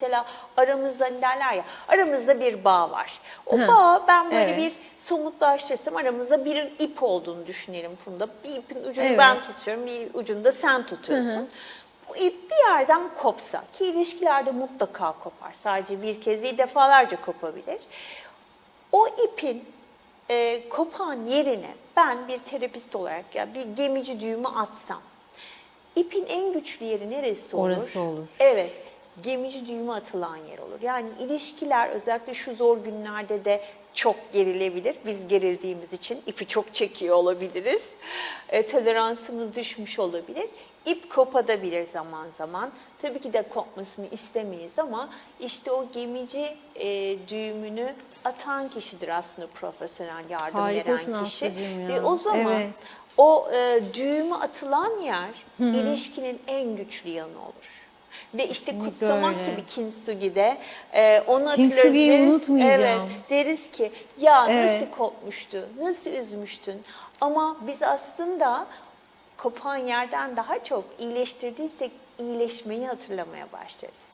Mesela aramızda derler ya aramızda bir bağ var. O Hı, bağ ben böyle evet. bir somutlaştırsam aramızda bir ip olduğunu düşünelim Funda. Bir ipin ucunu Evet. ben tutuyorum, bir ucunu da sen tutuyorsun. Bu ip bir yerden kopsa ki ilişkilerde mutlaka kopar. Sadece bir kez değil defalarca kopabilir. O ipin e, kopan yerine ben bir terapist olarak ya bir gemici düğümü atsam ipin en güçlü yeri neresi olur? Orası olur. Evet. Gemici düğümü atılan yer olur. Yani ilişkiler özellikle şu zor günlerde de çok gerilebilir. Biz gerildiğimiz için ipi çok çekiyor olabiliriz. E, toleransımız düşmüş olabilir. İp kopabilir zaman zaman. Tabii ki de kopmasını istemeyiz ama işte o gemici e, düğümünü atan kişidir aslında profesyonel yardım Harikasın veren kişi. Ya. Ve o zaman Evet. o e, düğümü atılan yer ilişkinin en güçlü yanı olur. Ve işte Kesinlikle kutsamak öyle. gibi Kintsugi'de e, onu Kintsugi'yi hatırlarız. unutmayacağım. Evet, deriz ki ya Evet. nasıl kopmuştu, nasıl üzmüştün. Ama biz aslında kopan yerden daha çok iyileştirdiysek iyileşmeyi hatırlamaya başlarız.